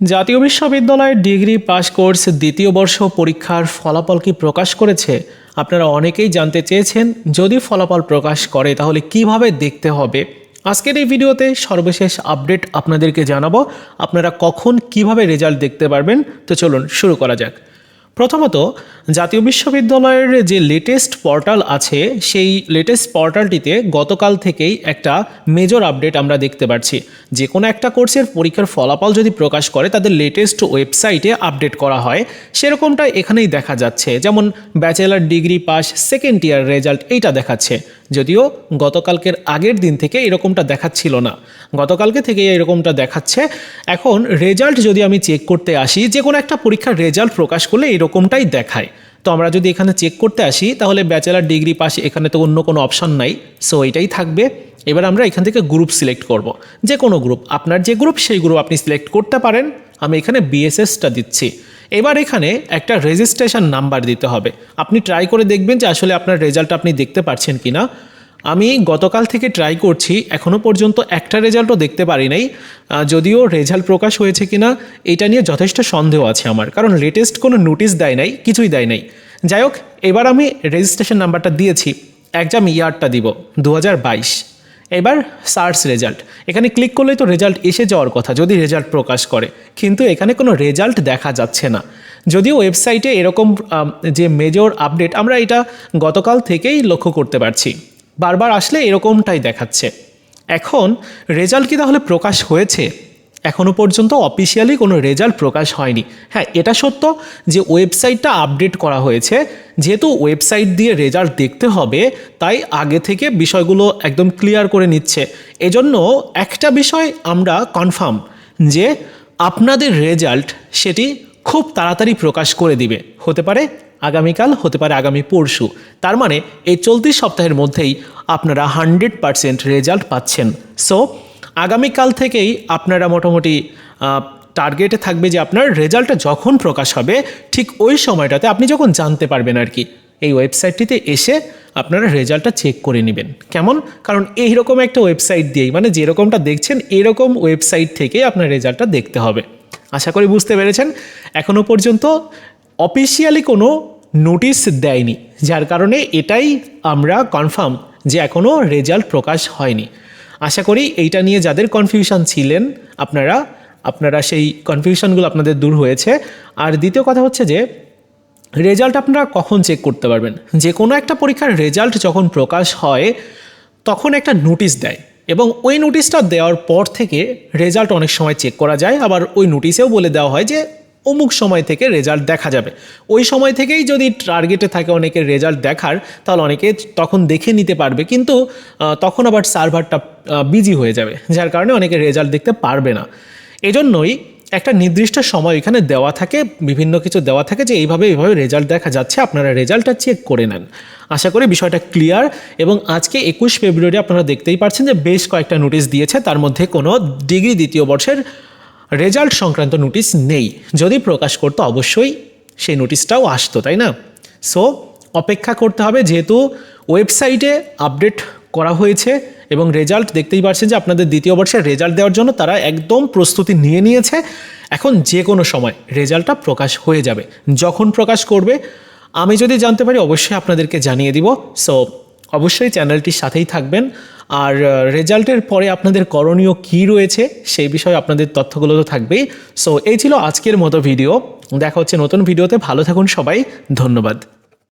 জাতীয় বিশ্ববিদ্যালয়ের degree pass course দ্বিতীয় বর্ষ পরীক্ষার ফলাফল কি প্রকাশ করেছে? আপনারা অনেকেই জানতে চেয়েছেন, যদি ফলাফল প্রকাশ করে তাহলে কীভাবে দেখতে হবে? আজকের এই ভিডিওতে সর্বশেষ আপডেট আপনাদেরকে জানাব। আপনারা কখন কীভাবে রেজাল্ট দেখতে পারবেন? তো চলুন শুরু করা যাক। প্রথমত, জাতীয় বিশ্ববিদ্যালয়ের যে লেটেস্ট পোর্টাল আছে, সেই লেটেস্ট পোর্টালটিতে গতকাল থেকেই একটা মেজর আপডেট আমরা দেখতে পাচ্ছি যে কোনো একটা কোর্সের পরীক্ষার ফলাফল যদি প্রকাশ করে, তাদের লেটেস্ট ওয়েবসাইটে আপডেট করা হয়। সেরকমটা এখানেই দেখা যাচ্ছে। যেমন bachelor degree pass second year result এইটা দেখাচ্ছে। যদিও গতকালকের আগের দিন থেকে এরকমটা দেখাচ্ছিল না। গতকালকে থেকে এরকমটা দেখাচ্ছে। এখন রেজাল্ট যদি আমি চেক করতে আসি, যে কোনো একটা পরীক্ষার রেজাল্ট প্রকাশ করলে এরকমটাই দেখায়। তো আমরা যদি এখানে চেক করতে আসি, তাহলে ব্যাচেলার ডিগ্রি পাশে এখানে তো অন্য কোনো অপশন নাই। সো এটাই থাকবে। এবার আমরা এখান থেকে গ্রুপ সিলেক্ট করব। যে কোনো গ্রুপ আপনার যে গ্রুপ সেই গ্রুপ আপনি সিলেক্ট করতে পারেন। আমি এখানে বিএসএসটা দিচ্ছি। এবার এখানে একটা রেজিস্ট্রেশন নাম্বার দিতে হবে। আপনি ট্রাই করে দেখবেন যে আসলে আপনার রেজাল্ট আপনি দেখতে পাচ্ছেন কি না আমি গতকাল থেকে ট্রাই করছি এখনও পর্যন্ত একটা রেজাল্টও দেখতে পারি নাই। যদিও রেজাল্ট প্রকাশ হয়েছে কি না এটা নিয়ে যথেষ্ট সন্দেহ আছে আমার। কারণ লেটেস্ট কোনো নোটিশ দেয় নাই, কিছুই দেয় নাই। যাই হোক, এবার আমি রেজিস্ট্রেশন নাম্বারটা দিয়েছি এক্সাম ইয়ারটা দিব দু হাজার বাইশ। এবার সার্চ রেজাল্ট এখানে ক্লিক করলেই তো রেজাল্ট এসে যাওয়ার কথা, যদি রেজাল্ট প্রকাশ করে। কিন্তু এখানে কোনো রেজাল্ট দেখা যাচ্ছে না। যদিও ওয়েবসাইটে এরকম যে মেজর আপডেট আমরা এটা গতকাল থেকেই লক্ষ্য করতে পারছি। বারবার আসলে এরকমটাই দেখাচ্ছে। এখন রেজাল্ট কি তাহলে প্রকাশ হয়েছে? এখনও পর্যন্ত অফিসিয়ালি কোনো রেজাল্ট প্রকাশ হয়নি। হ্যাঁ এটা সত্য যে ওয়েবসাইটটা আপডেট করা হয়েছে। যেহেতু ওয়েবসাইট দিয়ে রেজাল্ট দেখতে হবে, তাই আগে থেকে বিষয়গুলো একদম ক্লিয়ার করে নিচ্ছে। এজন্য একটা বিষয় আমরা কনফার্ম যে আপনাদের রেজাল্ট সেটি খুব তাড়াতাড়ি প্রকাশ করে দিবে। হতে পারে আগামীকাল হতে পারে আগামী পরশু। তার মানে এই চলতি সপ্তাহের মধ্যেই আপনারা হান্ড্রেড পারসেন্ট রেজাল্ট পাচ্ছেন। সো, আগামীকাল থেকেই আপনারা মোটামুটি টার্গেটে থাকবে যে আপনার রেজাল্টটা যখন প্রকাশ হবে, ঠিক ওই সময়টাতে আপনি যখন জানতে পারবেন আর কি, এই ওয়েবসাইটটিতে এসে আপনারা রেজাল্টটা চেক করে নেবেন। কেমন? কারণ এইরকম একটা ওয়েবসাইট দিয়েই মানে যেরকমটা দেখছেন, এরকম ওয়েবসাইট থেকেই আপনার রেজাল্টটা দেখতে হবে। আশা করি বুঝতে পেরেছেন। এখনও পর্যন্ত অফিসিয়ালি কোনো নোটিশ দেয়নি, যার কারণে এটাই আমরা কনফার্ম যে এখনও রেজাল্ট প্রকাশ হয়নি। আশা করি এইটা নিয়ে যাদের কনফিউশন ছিলেন, আপনারা আপনারা সেই কনফিউশনগুলো আপনাদের দূর হয়েছে। আর দ্বিতীয় কথা হচ্ছে যে রেজাল্ট আপনারা কখন চেক করতে পারবেন? যে কোনো একটা পরীক্ষার রেজাল্ট যখন প্রকাশ হয়, তখন একটা নোটিশ দেয় এবং ওই নোটিশটা দেওয়ার পর থেকে রেজাল্ট অনেক সময় চেক করা যায়। আবার ওই নোটিশেও বলে দেওয়া হয় যে অমুক সময় থেকে রেজাল্ট দেখা যাবে। ওই সময় থেকেই যদি টার্গেটে থাকে অনেকের রেজাল্ট দেখার, তাহলে অনেকে তখন দেখে নিতে পারবে। কিন্তু তখন আবার সার্ভারটা বিজি হয়ে যাবে, যার কারণে অনেকে রেজাল্ট দেখতে পারবে না। এজন্যই একটা নির্দিষ্ট সময় এখানে দেওয়া থাকে, বিভিন্ন কিছু দেওয়া থাকে যে এইভাবে এইভাবে রেজাল্ট দেখা যাচ্ছে, আপনারা রেজাল্টটা চেক করে নেন। আশা করি বিষয়টা ক্লিয়ার এবং আজকে একুশ ফেব্রুয়ারি আপনারা দেখতেই পাচ্ছেন যে বেশ কয়েকটা নোটিশ দিয়েছে, তার মধ্যে কোনো ডিগ্রি দ্বিতীয় বর্ষের রেজাল্ট সংক্রান্ত নোটিশ নেই। যদি প্রকাশ করতো, অবশ্যই সেই নোটিশটাও আসতো, তাই না? সো অপেক্ষা করতে হবে যেহেতু ওয়েবসাইটে আপডেট করা হয়েছে এবং রেজাল্ট দেখতেই পারছেন যে আপনাদের দ্বিতীয় বর্ষের রেজাল্ট দেওয়ার জন্য তারা একদম প্রস্তুতি নিয়ে নিয়েছে। এখন যে কোনো সময় রেজাল্টটা প্রকাশ হয়ে যাবে। যখন প্রকাশ করবে, আমি যদি জানতে পারি, অবশ্যই আপনাদেরকে জানিয়ে দিব। সো অবশ্যই চ্যানেলটির সাথেই থাকবেন। আর রেজাল্টের পরে আপনাদের করণীয় কী রয়েছে সেই বিষয়ে আপনাদের তথ্যগুলো তো থাকবেই। সো এই ছিল আজকের মতো ভিডিও। দেখা হচ্ছে নতুন ভিডিওতে। ভালো থাকুন সবাই। ধন্যবাদ।